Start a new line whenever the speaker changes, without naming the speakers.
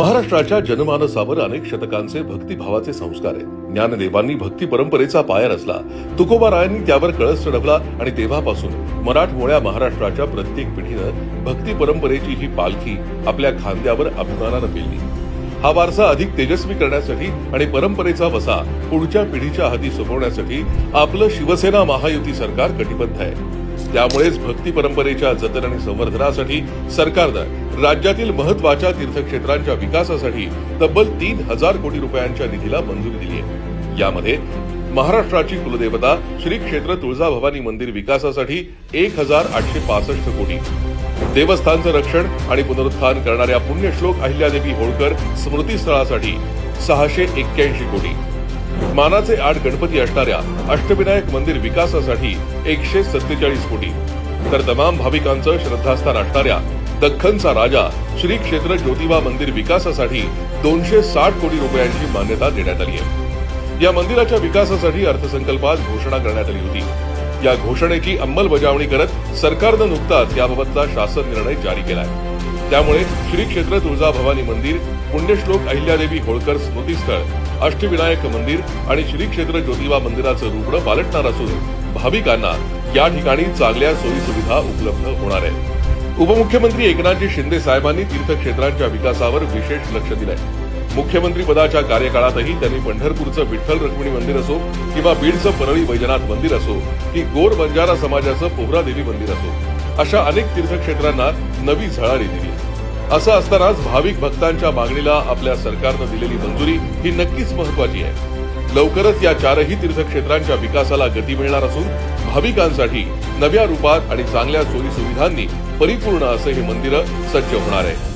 महाराष्ट्राच्या जनमानसावर अनेक शतकांचे भक्तिभावाचे संस्कार आहेत. ज्ञानदेवांनी भक्ती परंपरेचा पाया रचला. तुकोबारायांनी त्यावर कळस चढवला आणि तेव्हापासून मराठमोळ्या महाराष्ट्राच्या प्रत्येक पिढीनं भक्ती परंपरेची ही पालखी आपल्या खांद्यावर अभिमानानं पेलली. हा वारसा अधिक तेजस्वी करण्यासाठी आणि परंपरेचा वसा पुढच्या पिढीच्या हाती सोपवण्यासाठी आपलं शिवसेना महायुती सरकार कटिबद्ध आहे. त्यामुळेच भक्ती परंपरेच्या जतन आणि संवर्धनासाठी सरकारनं राज्यातील महत्त्वाच्या तीर्थक्षेत्रांच्या विकासासाठी तब्बल तीन हजार कोटी रुपयांच्या निधीला मंजुरी दिली आहे. यामध्ये महाराष्ट्राची कुलदेवता श्री क्षेत्र तुळजाभवानी मंदिर विकासासाठी एक हजार आठशे पासष्ट कोटी. देवस्थानचं रक्षण आणि पुनरुत्थान करणाऱ्या पुण्यश्लोक अहिल्यादेवी होळकर स्मृतीस्थळासाठी सहाशे एक्क्याऐंशी कोटी. मानाचे आठ गणपती असणाऱ्या अष्टविनायक मंदिर विकासासाठी एकशे सत्तेचाळीस कोटी. तर तमाम भाविकांचं श्रद्धास्थान असणाऱ्या दख्खनचा राजा श्री क्षेत्र ज्योतिबा मंदिर विकासासाठी दोनशे साठ कोटी रुपयांची मान्यता देण्यात आली आहे. या मंदिराच्या विकासासाठी अर्थसंकल्पात घोषणा करण्यात आली होती. या घोषणेची अंमलबजावणी करत सरकारनं नुकताच याबाबतचा शासन निर्णय जारी केलाय. त्यामुळे श्री क्षेत्र तुळजाभवानी मंदिर पुण्यश्लोक अहिल्यादेवी होळकर स्मृतीस्थळ अष्टविनायक मंदिर आणि श्री क्षेत्र ज्योतिबा मंदिराचं रुग्ण पालटणार असून भाविकांना या ठिकाणी चांगल्या सोयीसुविधा उपलब्ध होणार आहे उपमुख्यमंत्री एकनाथजी शिंदे साहेबांनी तीर्थक्षेत्रांच्या विकासावर विशेष लक्ष दिलंय. मुख्यमंत्री पदाच्या कार्यकाळातही त्यांनी पंढरपूरचं विठ्ठल रुक्मिणी मंदिर असो किंवा बीडचं परळी वैजनाथ मंदिर असो की गोर बंजारा समाजाचं पोहरा देवी मंदिर असो अशा अनेक तीर्थक्षेत्रांना नवी झळाळी दिली. असं असतानाच भाविक भक्तांच्या मागणीला आपल्या सरकारनं दिलेली मंजुरी ही नक्कीच महत्वाची आहे. लवकरच या चारही तीर्थक्षेत्रांच्या विकासाला गती मिळणार असून भाविकांसाठी नव्या रूपात आणि चांगल्या सोयी सुविधांनी परिपूर्ण असं हे मंदिर सज्ज होणार आहे.